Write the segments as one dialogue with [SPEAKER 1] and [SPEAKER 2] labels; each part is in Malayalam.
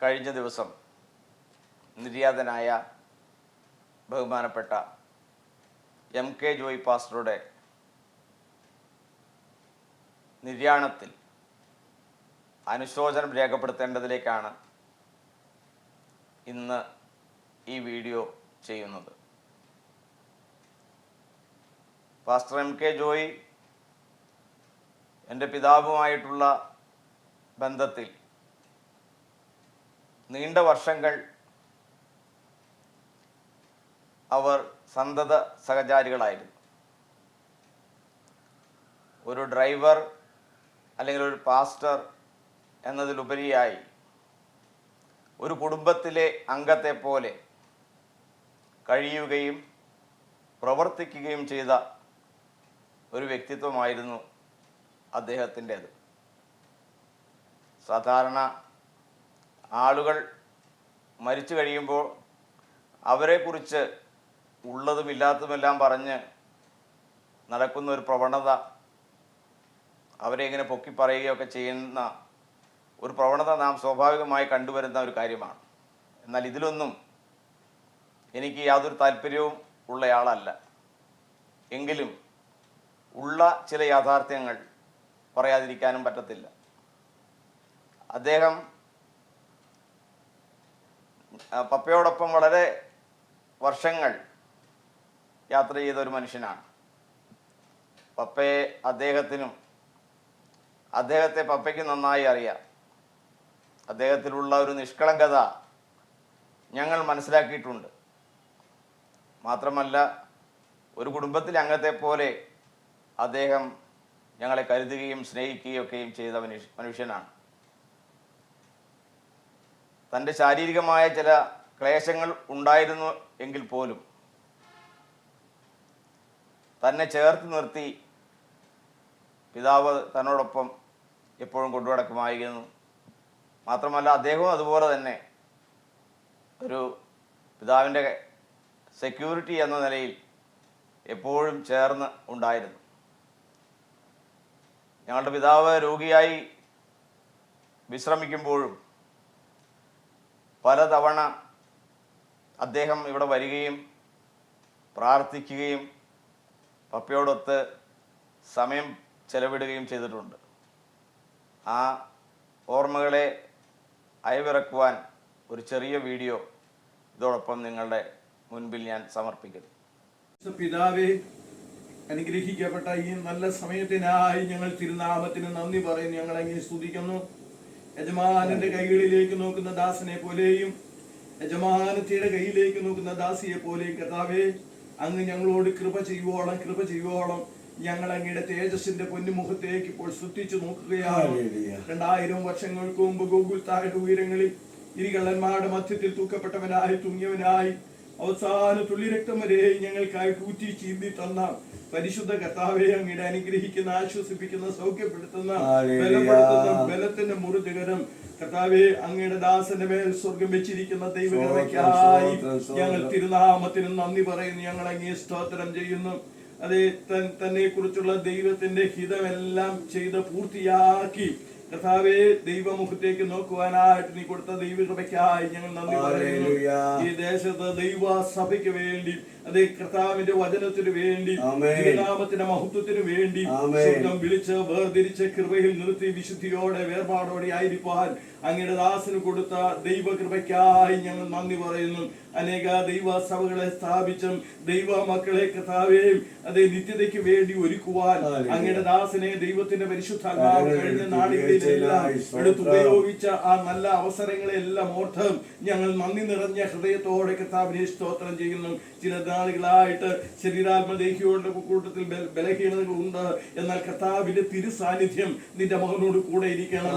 [SPEAKER 1] കഴിഞ്ഞ ദിവസം നിര്യാതനായ ബഹുമാനപ്പെട്ട എം കെ ജോയ് പാസ്റ്ററുടെ നിര്യാണത്തിൽ അനുശോചനം രേഖപ്പെടുത്തേണ്ടതിലേക്കാണ് ഇന്ന് ഈ വീഡിയോ ചെയ്യുന്നത്. പാസ്റ്റർ എം കെ ജോയി എന്റെ പിതാവുമായിട്ടുള്ള ബന്ധത്തിൽ നീണ്ട വർഷങ്ങൾ അവർ സന്തത സഹചാരികളായിരുന്നു. ഒരു ഡ്രൈവർ അല്ലെങ്കിൽ ഒരു പാസ്റ്റർ എന്നതിലുപരിയായി ഒരു കുടുംബത്തിലെ അംഗത്തെ പോലെ കഴിയുകയും പ്രവർത്തിക്കുകയും ചെയ്ത ഒരു വ്യക്തിത്വമായിരുന്നു അദ്ദേഹത്തിന്റേത്. സാധാരണ ആളുകൾ മരിച്ചു കഴിയുമ്പോൾ അവരെക്കുറിച്ച് ഉള്ളതും ഇല്ലാത്തതുമെല്ലാം പറഞ്ഞ് നടക്കുന്ന ഒരു പ്രവണത അവരെ ഇങ്ങനെ പൊക്കി പറയുകയൊക്കെ ചെയ്യുന്ന ഒരു പ്രവണത നാം സ്വാഭാവികമായി കണ്ടുവരുന്ന ഒരു കാര്യമാണ്. എന്നാൽ ഇതിലൊന്നും എനിക്ക് യാതൊരു താല്പര്യവും ഉള്ളയാളല്ല എങ്കിലും ഉള്ള ചില യാഥാർത്ഥ്യങ്ങൾ പറയാതിരിക്കാനും പറ്റത്തില്ല. അദ്ദേഹം പപ്പയോടൊപ്പം വളരെ വർഷങ്ങൾ യാത്ര ചെയ്ത ഒരു മനുഷ്യനാണ്. പപ്പയെ അദ്ദേഹത്തിനും അദ്ദേഹത്തെ പപ്പയ്ക്ക് നന്നായി അറിയാം. അദ്ദേഹത്തിലുള്ള ഒരു നിഷ്കളങ്കത ഞങ്ങൾ മനസ്സിലാക്കിയിട്ടുണ്ട്. മാത്രമല്ല ഒരു കുടുംബത്തിലെ അംഗത്തെ പോലെ അദ്ദേഹം ഞങ്ങളെ കരുതുകയും സ്നേഹിക്കുകയും ഒക്കെയും ചെയ്ത മനുഷ്യ മനുഷ്യനാണ്. തന്റെ ശാരീരികമായ ചില ക്ലേശങ്ങൾ ഉണ്ടായിരുന്നു എങ്കിൽ പോലും തന്നെ ചേർത്ത് നിർത്തി പിതാവ് തന്നോടൊപ്പം എപ്പോഴും കൊണ്ടുനടക്കുമായിരുന്നു മാത്രമല്ല അദ്ദേഹവും അതുപോലെ തന്നെ ഒരു പിതാവിന്റെ സെക്യൂരിറ്റി എന്ന നിലയിൽ എപ്പോഴും ചേർന്ന് ഉണ്ടായിരുന്നു. ഞങ്ങളുടെ പിതാവ് രോഗിയായി വിശ്രമിക്കുമ്പോഴും പലതവണ അദ്ദേഹം ഇവിടെ വരികയും പ്രാർത്ഥിക്കുകയും പപ്പയോടൊത്ത് സമയം ചെലവിടുകയും ചെയ്തിട്ടുണ്ട്. ആ ഓർമ്മകളെ അയവിറക്കുവാൻ ഒരു ചെറിയ വീഡിയോ ഇതോടൊപ്പം നിങ്ങളുടെ മുൻപിൽ ഞാൻ സമർപ്പിക്കുന്നു.
[SPEAKER 2] പിതാവേ അനുഗ്രഹിക്കപ്പെട്ട ഈ നല്ല സമയത്തിനായി ഞങ്ങൾ തിരുനാമത്തിന് നന്ദി പറയുന്നു. ഞങ്ങൾ സ്തുതിക്കുന്നു. യജമാനന്റെ കൈകളിലേക്ക് നോക്കുന്ന ദാസനെ പോലെയും യജമാനത്തിയുടെ കയ്യിലേക്ക് നോക്കുന്ന ദാസിയെ പോലെയും കഥാവേ അങ്ങ് ഞങ്ങളോട് കൃപ ചെയ്യുവോളം കൃപ ചെയ്യുവോളം. ഞങ്ങൾ അങ്ങയുടെ തേജസ്സിന്റെ പൊന്നുമുഖത്തേക്ക് ഇപ്പോൾ ശ്രദ്ധിച്ചു നോക്കുകയാണ്. രണ്ടായിരം വർഷങ്ങൾക്ക് മുമ്പ് ഗോകുൽ താഴെ ഉയരങ്ങളിൽ ഇരികള്ളന്മാരുടെ മധ്യത്തിൽ തൂക്കപ്പെട്ടവനായി തുങ്ങിയവനായി അവസാന തുള്ളി രക്തം വരെ ഞങ്ങൾക്കായി കൂറ്റി ചീന്തി തന്ന പരിശുദ്ധ കർത്താവെ അങ്ങയുടെ അനുഗ്രഹിക്കുന്ന ആശ്വസിപ്പിക്കുന്ന സൗഖ്യപ്പെടുത്തുന്ന ബലപ്പെടുത്തുന്ന ബലത്തിന്റെ മുറുതുകരം കർത്താവെ അങ്ങയുടെ ദാസന്റെ മേൽ സ്വർഗം വെച്ചിരിക്കുന്ന ദൈവകഥയ്ക്കായി ഞങ്ങൾ തിരുനാമത്തിന് നന്ദി പറയുന്നു. ഞങ്ങൾ അങ്ങേ സ്തോത്രം ചെയ്യുന്നു. അതെ തന്നെ കുറിച്ചുള്ള ദൈവത്തിന്റെ ഹിതമെല്ലാം ചെയ്ത് പൂർത്തിയാക്കി കർത്താവെ ദൈവമുഖത്തേക്ക് നോക്കുവാനായിട്ട് നീ കൊടുത്ത ദൈവകൃപയ്ക്കായി ഞങ്ങൾ നന്ദി പറയുന്നു. ഈ ദേശത്ത് ദൈവ സഭയ്ക്ക് വേണ്ടി അതെ കർത്താവിന്റെ വചനത്തിന് വേണ്ടി
[SPEAKER 3] ആമേൻ.
[SPEAKER 2] തിരുനാമത്തിന്റെ മഹത്വത്തിന് വേണ്ടി സ്വന്തം വിളിച്ച് വേർതിരിച്ച് കൃപയിൽ നിർത്തി വിശുദ്ധിയോടെ വേർപാടോടെ ആയിരിക്കാൻ അങ്ങയുടെ ദാസന് കൊടുത്ത ദൈവകൃപയ്ക്കായി ഞങ്ങൾ നന്ദി പറയുന്നു അനേക ദൈവ സഭകളെ സ്ഥാപിച്ചും ദൈവ മക്കളെ കർത്താവേയും അതേ നിത്യതയ്ക്ക് വേണ്ടി ഒരുക്കുവാൻ. അങ്ങയുടെ ദാസനെ ദൈവത്തിന്റെ പരിശുദ്ധാത്മാവ്
[SPEAKER 3] ഹല്ലേലൂയ.
[SPEAKER 2] കഴിഞ്ഞ നാളുകളിലെല്ലാം എടുത്തുപയോഗിച്ച ആ നല്ല അവസരങ്ങളെല്ലാം ഓർത്ത് ഞങ്ങൾ നന്ദി നിറഞ്ഞ ഹൃദയത്തോടെ കർത്താവിനെ സ്തോത്രം ചെയ്യുന്നു ചില നാളുകളായിട്ട് ശരീരാത്മദേഹിയുടെ കൂട്ടത്തിൽ ബലഹീനതകൾ ബലഹീനതകളുണ്ട്. എന്നാൽ കർത്താവിന്റെ തിരു സാന്നിധ്യം നിന്റെ മകനോട് കൂടെ ഇരിക്കണം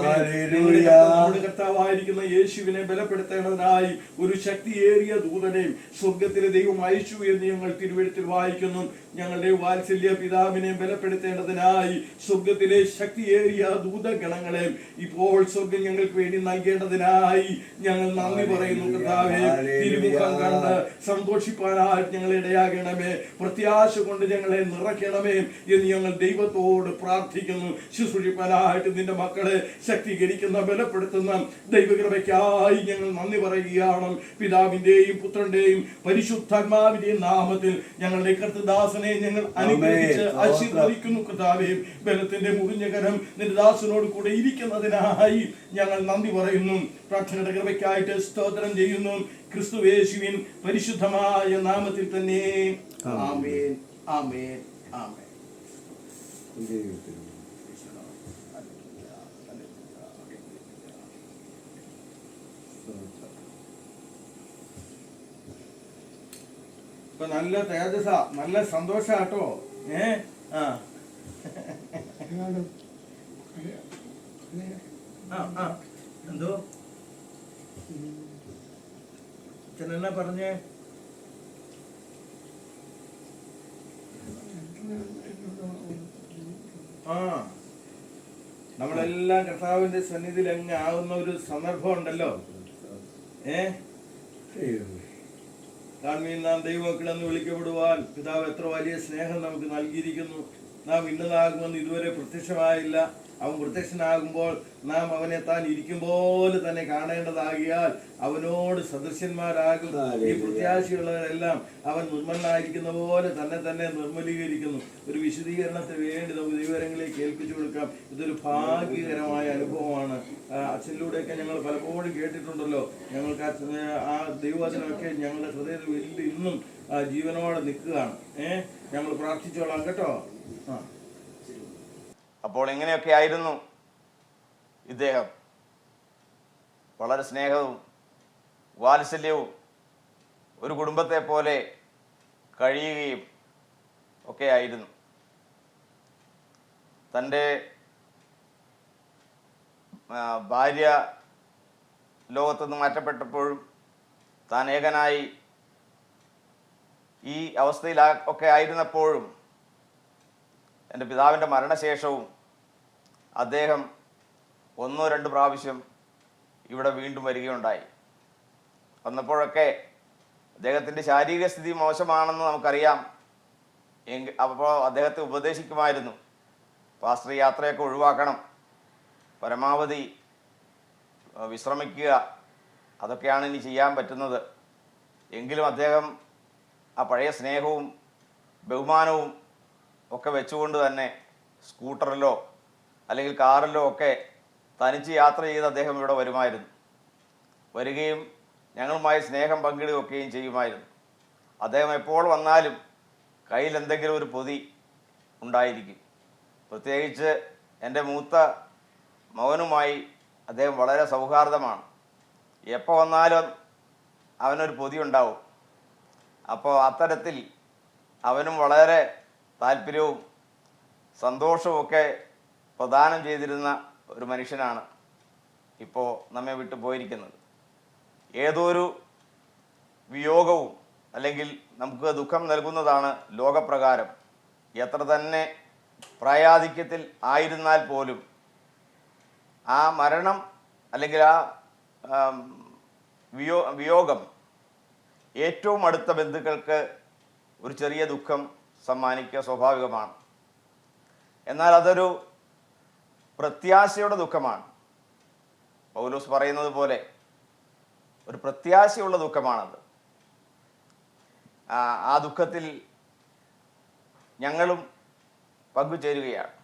[SPEAKER 2] കർത്താവായിരിക്കുന്ന യേശുവിനെ ബലപ്പെടുത്തേണ്ടതിനായി ഒരു ശക്തിയേറിയ ദൂതനെയും സ്വർഗത്തിലെ ദൈവം അയച്ചു എന്ന് ഞങ്ങൾ തിരുവഴുത്തിൽ വായിക്കുന്നു. ഞങ്ങളുടെ വാത്സല്യ പിതാവിനെ ബലപ്പെടുത്തേണ്ടതിനായി സ്വർഗത്തിലെ ശക്തിയേറിയ ദൂതഗണങ്ങളെ ഇപ്പോൾ സ്വർഗം ഞങ്ങൾക്ക് വേണ്ടി നൽകേണ്ടതിനായി ഞങ്ങൾ നന്ദി പറയുന്നു കർത്താവേ. തിരുമുഖം കണ്ട് സന്തോഷിപ്പാനായിട്ട് ഞങ്ങൾ ഇടയാകണമേ. പ്രത്യാശ കൊണ്ട് ഞങ്ങളെ നിറയ്ക്കണമേ എന്ന് ഞങ്ങൾ ദൈവത്തോട് പ്രാർത്ഥിക്കുന്നു. ശുശ്രൂഷിപ്പാനായിട്ട് നിന്റെ മക്കളെ ശക്തീകരിക്കുന്ന ബലപ്പെടുത്തുന്ന ദൈവകൃപയ്ക്കായി ഞങ്ങൾ നന്ദി പറയുകയാണ്. പിതാവിന്റെയും പുത്രന്റെയും പരിശുദ്ധാത്മാവിന്റെയും നാമത്തിൽ ഞങ്ങളുടെ കർത്തദാസനെ ഞങ്ങൾ അനുഗ്രഹിച്ച്. ആശീർവദിക്കുന്നു കർത്താവേ. ബലത്തിന്റെ മുറിഞ്ഞ കരം നിന്റെ ദാസനോട് കൂടെ ഇരിക്കുന്നതിനായി ഞങ്ങൾ നന്ദി പറയുന്നു. പ്രാർത്ഥനയുടെ കൃപയ്ക്കായിട്ട് സ്തോത്രം ചെയ്യുന്നു. ക്രിസ്തുവേശുവിൻ പരിശുദ്ധമായ നാമത്തിൽ തന്നെ. ആമേൻ. ആമേൻ. ആമേൻ. ഇപ്പൊ നല്ല തേജസ നല്ല സന്തോഷാട്ടോ. ഏ? ആ. എന്തോ? ചെന്നാ പറഞ്ഞേ? ആ. നമ്മളെല്ലാം കർത്താവിന്റെ സന്നിധിയിൽ അങ്ങ് ആവുന്ന ഒരു സന്ദർഭം ഉണ്ടല്ലോ. ഏ? താഴ്മയിൽ നാം ദൈവമക്കളെന്ന് വിളിക്കപ്പെടുവാൻ പിതാവ് എത്ര വലിയ സ്നേഹം നമുക്ക് നൽകിയിരിക്കുന്നു. നാം ഇന്നതാകുമെന്ന് ഇതുവരെ പ്രത്യക്ഷമായില്ല. അവൻ പ്രത്യക്ഷനാകുമ്പോൾ നാം അവനെ താൻ ഇരിക്കും പോലെ തന്നെ കാണേണ്ടതാകിയാൽ അവനോട് സദൃശ്യന്മാരാകും ഈ പ്രത്യാശയുള്ളവരെല്ലാം അവൻ നിർമ്മലനായിരിക്കുന്ന പോലെ തന്നെ തന്നെ നിർമ്മലീകരിക്കുന്നു. ഒരു വിശദീകരണത്തിന് വേണ്ടി നമുക്ക് ദൈവരങ്ങളെ ഏൽപ്പിച്ചു കൊടുക്കാം. ഇതൊരു ഭാഗ്യകരമായ അനുഭവമാണ് ആ, അച്ഛനിലൂടെയൊക്കെ ഞങ്ങൾ പലപ്പോഴും കേട്ടിട്ടുണ്ടല്ലോ. ഞങ്ങൾക്ക് ആ ദൈവവചനമൊക്കെ ഞങ്ങളുടെ ഹൃദയത്തിൽ വലിയ ഇന്നും ജീവനോടെ നിൽക്കുകയാണ്. ഏഹ് ഞങ്ങൾ പ്രാർത്ഥിച്ചോളാം കേട്ടോ. ആ.
[SPEAKER 1] അപ്പോൾ എങ്ങനെയൊക്കെ ആയിരുന്നു ഇദ്ദേഹം. വളരെ സ്നേഹവും വാത്സല്യവും ഒരു കുടുംബത്തെ പോലെ കഴിയുകയും ഒക്കെ ആയിരുന്നു. തന്റെ ഭാര്യ ലോകത്തുനിന്ന് മാറ്റപ്പെട്ടപ്പോഴും താൻ ഏകനായി ഈ അവസ്ഥയിൽ ഒക്കെ ആയിരുന്നപ്പോഴും എന്റെ പിതാവിന്റെ മരണശേഷവും അദ്ദേഹം ഒന്നോ രണ്ട് പ്രാവശ്യം ഇവിടെ വീണ്ടും വരികയുണ്ടായി. വന്നപ്പോഴൊക്കെ അദ്ദേഹത്തിന്റെ ശാരീരിക സ്ഥിതി മോശമാണെന്ന് നമുക്കറിയാം. എങ്കിൽ അപ്പോൾ അദ്ദേഹത്തെ ഉപദേശിക്കുമായിരുന്നു. പാസ്റ്റർ യാത്രയൊക്കെ ഒഴിവാക്കണം. പരമാവധി വിശ്രമിക്കുക. അതൊക്കെയാണ് ഇനി ചെയ്യാൻ പറ്റുന്നത്. എങ്കിലും അദ്ദേഹം ആ പഴയ സ്നേഹവും ബഹുമാനവും ഒക്കെ വെച്ചുകൊണ്ട് തന്നെ സ്കൂട്ടറിലോ അല്ലെങ്കിൽ കാറിലോ ഒക്കെ തനിച്ച് യാത്ര ചെയ്ത് അദ്ദേഹം ഇവിടെ വരുമായിരുന്നു. വരികയും ഞങ്ങളുമായി സ്നേഹം പങ്കിടുകയൊക്കെയും ചെയ്യുമായിരുന്നു. അദ്ദേഹം എപ്പോൾ വന്നാലും കയ്യിൽ എന്തെങ്കിലും ഒരു പൊതി ഉണ്ടായിരിക്കും. പ്രത്യേകിച്ച് എന്റെ മൂത്ത മകനുമായി അദ്ദേഹം വളരെ സൗഹാർദ്ദമാണ്. എപ്പോൾ വന്നാലും അവനൊരു പൊതി ഉണ്ടാവും അപ്പോൾ അത്തരത്തിൽ അവനും വളരെ താല്പര്യവും സന്തോഷവുമൊക്കെ പ്രദാനം ചെയ്തിരുന്ന ഒരു മനുഷ്യനാണ് ഇപ്പോൾ നമ്മെ വിട്ടു പോയിരിക്കുന്നത്. ഏതൊരു വിയോഗവും അല്ലെങ്കിൽ നമുക്ക് ദുഃഖം നൽകുന്നതാണ് ലോകപ്രകാരം. എത്ര തന്നെ പ്രായാധിക്യത്തിൽ ആയിരുന്നാൽ പോലും ആ മരണം അല്ലെങ്കിൽ ആ വിയോ വിയോഗം ഏറ്റവും അടുത്ത ബന്ധുക്കൾക്ക് ഒരു ചെറിയ ദുഃഖം സമ്മാനിക്കുക സ്വാഭാവികമാണ്. എന്നാൽ അതൊരു പ്രത്യാശയുടെ ദുഃഖമാണ്. പൗലൂസ് പറയുന്നത് പോലെ ഒരു പ്രത്യാശയുള്ള ദുഃഖമാണത്. ആ ദുഃഖത്തിൽ ഞങ്ങളും പങ്കുചേരുകയാണ്.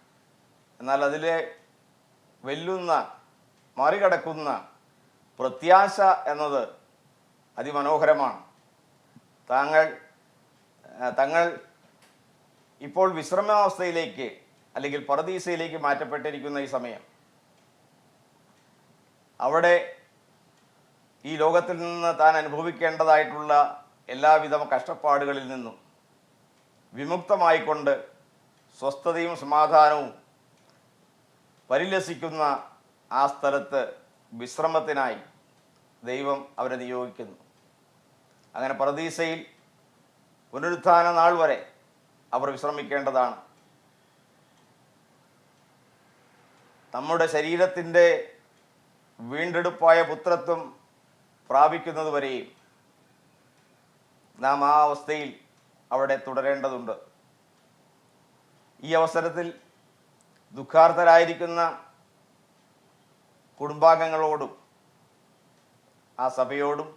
[SPEAKER 1] എന്നാൽ അതിലെ വെല്ലുന്ന മറികടക്കുന്ന പ്രത്യാശ എന്നത് അതിമനോഹരമാണ്. താങ്കൾ തങ്ങൾ ഇപ്പോൾ വിശ്രമാവസ്ഥയിലേക്ക് അല്ലെങ്കിൽ പറദീസയിലേക്ക് മാറ്റപ്പെട്ടിരിക്കുന്ന ഈ സമയം. അവിടെ ഈ ലോകത്തിൽ നിന്ന് താൻ അനുഭവിക്കേണ്ടതായിട്ടുള്ള എല്ലാവിധ കഷ്ടപ്പാടുകളിൽ നിന്നും വിമുക്തമായിക്കൊണ്ട് സ്വസ്ഥതയും സമാധാനവും പരിലസിക്കുന്ന ആ സ്ഥലത്ത് വിശ്രമത്തിനായി ദൈവം അവരെ നിയോഗിക്കുന്നു. അങ്ങനെ പ്രതീസയിൽ പുനരുത്ഥാന നാൾ വരെ അവർ വിശ്രമിക്കേണ്ടതാണ്. നമ്മുടെ ശരീരത്തിന്റെ വീണ്ടെടുപ്പായ പുത്രത്വം പ്രാപിക്കുന്നതുവരെയും നാം ആ അവസ്ഥയിൽ അവിടെ തുടരേണ്ടതുണ്ട്. ഈ അവസരത്തിൽ ദുഃഖാർത്ഥരായിരിക്കുന്ന കുടുംബാംഗങ്ങളോടും ആ സഭയോടും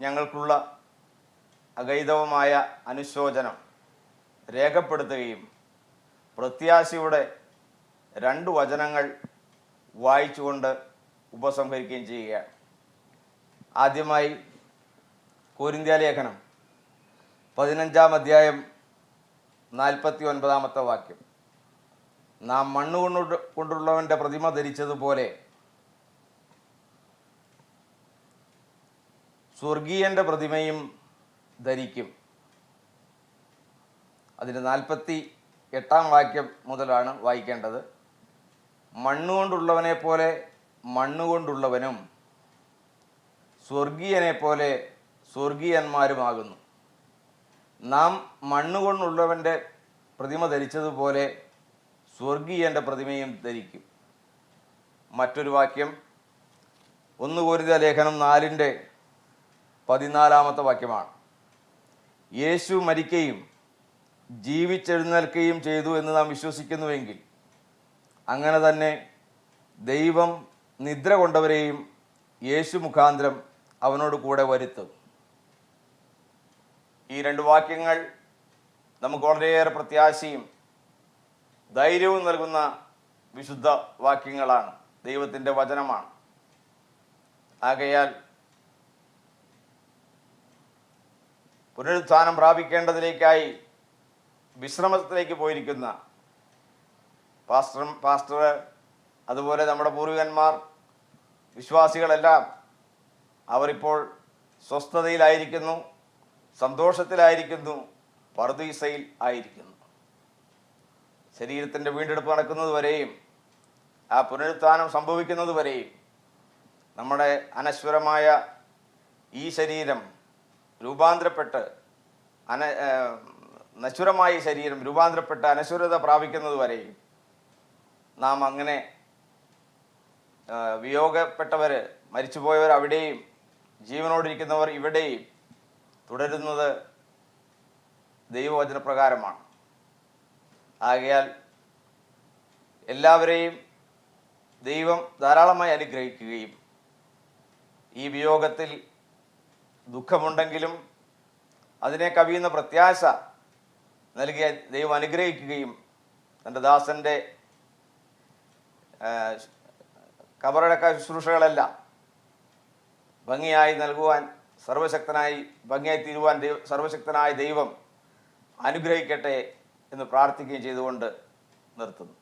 [SPEAKER 1] ഞങ്ങൾക്കുള്ള അഗൈതവമായ അനുശോചനം രേഖപ്പെടുത്തുകയും പ്രത്യാശയുടെ രണ്ട് വചനങ്ങൾ വായിച്ചുകൊണ്ട് ഉപസംഹരിക്കുകയും ചെയ്യുകയാണ്. ആദ്യമായി കോരിന്ത്യ ലേഖനം പതിനഞ്ചാം അധ്യായം നാൽപ്പത്തി ഒൻപതാമത്തെ വാക്യം. നാം മണ്ണ് കൊണ്ട് കൊണ്ടുള്ളവന്റെ പ്രതിമ ധരിച്ചതുപോലെ സ്വർഗീയന്റെ പ്രതിമയും ധരിക്കും. അതിന് നാൽപ്പത്തി എട്ടാം വാക്യം മുതലാണ് വായിക്കേണ്ടത്. മണ്ണുകൊണ്ടുള്ളവനെ പോലെ മണ്ണുകൊണ്ടുള്ളവനും സ്വർഗീയനെ പോലെ സ്വർഗീയന്മാരുമാകുന്നു. നാം മണ്ണുകൊണ്ടുള്ളവന്റെ പ്രതിമ ധരിച്ചതുപോലെ സ്വർഗീയന്റെ പ്രതിമയും ധരിക്കും. മറ്റൊരു വാക്യം ഒന്ന് കോരിത ലേഖനം നാലിന്റെ പതിനാലാമത്തെ വാക്യമാണ്. യേശു മരിക്കുകയും ജീവിച്ചെഴുന്നേൽക്കുകയും ചെയ്തു എന്ന് നാം വിശ്വസിക്കുന്നുവെങ്കിൽ അങ്ങനെ തന്നെ ദൈവം നിദ്ര കൊണ്ടവരെയും യേശു മുഖാന്തരം അവനോട് കൂടെ വരുത്തും. ഈ രണ്ട് വാക്യങ്ങൾ നമുക്ക് വളരെയേറെ പ്രത്യാശയും ധൈര്യവും നൽകുന്ന വിശുദ്ധ വാക്യങ്ങളാണ്. ദൈവത്തിന്റെ വചനമാണ്. ആകയാൽ പുനരുത്ഥാനം പ്രാപിക്കേണ്ടതിലേക്കായി വിശ്രമത്തിലേക്ക് പോയിരിക്കുന്ന പാസ്റ്റർ പാസ്റ്റർ അതുപോലെ നമ്മുടെ പൂർവികന്മാർ വിശ്വാസികളെല്ലാം അവരിപ്പോൾ സ്വസ്ഥതയിലായിരിക്കുന്നു സന്തോഷത്തിലായിരിക്കുന്നു പർദീസയിൽ ആയിരിക്കുന്നു. ശരീരത്തിന്റെ വീണ്ടെടുപ്പ് നടക്കുന്നത് വരെയും ആ പുനരുത്ഥാനം സംഭവിക്കുന്നത് വരെയും നമ്മുടെ അനശ്വരമായ ഈ ശരീരം രൂപാന്തരപ്പെട്ട് അന നശ്വരമായ ശരീരം രൂപാന്തരപ്പെട്ട് അനശ്വരത പ്രാപിക്കുന്നത് വരെയും നാം അങ്ങനെ വിയോഗപ്പെട്ടവർ മരിച്ചുപോയവർ അവിടെയും ജീവനോടിരിക്കുന്നവർ ഇവിടെയും തുടരുന്നത് ദൈവവചനപ്രകാരമാണ്. ആകയാൽ എല്ലാവരെയും ദൈവം ധാരാളമായി അനുഗ്രഹിക്കുകയും ഈ വിയോഗത്തിൽ ദുഃഖമുണ്ടെങ്കിലും അതിനെ കവിയുന്ന പ്രത്യാശ നൽകിയ ദൈവം അനുഗ്രഹിക്കുകയും തന്റെ ദാസന്റെ കബറടക്ക ശുശ്രൂഷകളെല്ലാം ഭംഗിയായി നൽകുവാൻ സർവശക്തനായി ഭംഗിയായി തീരുവാൻ സർവശക്തനായ ദൈവം അനുഗ്രഹിക്കട്ടെ എന്ന് പ്രാർത്ഥിക്കുകയും ചെയ്തുകൊണ്ട് നിർത്തുന്നു.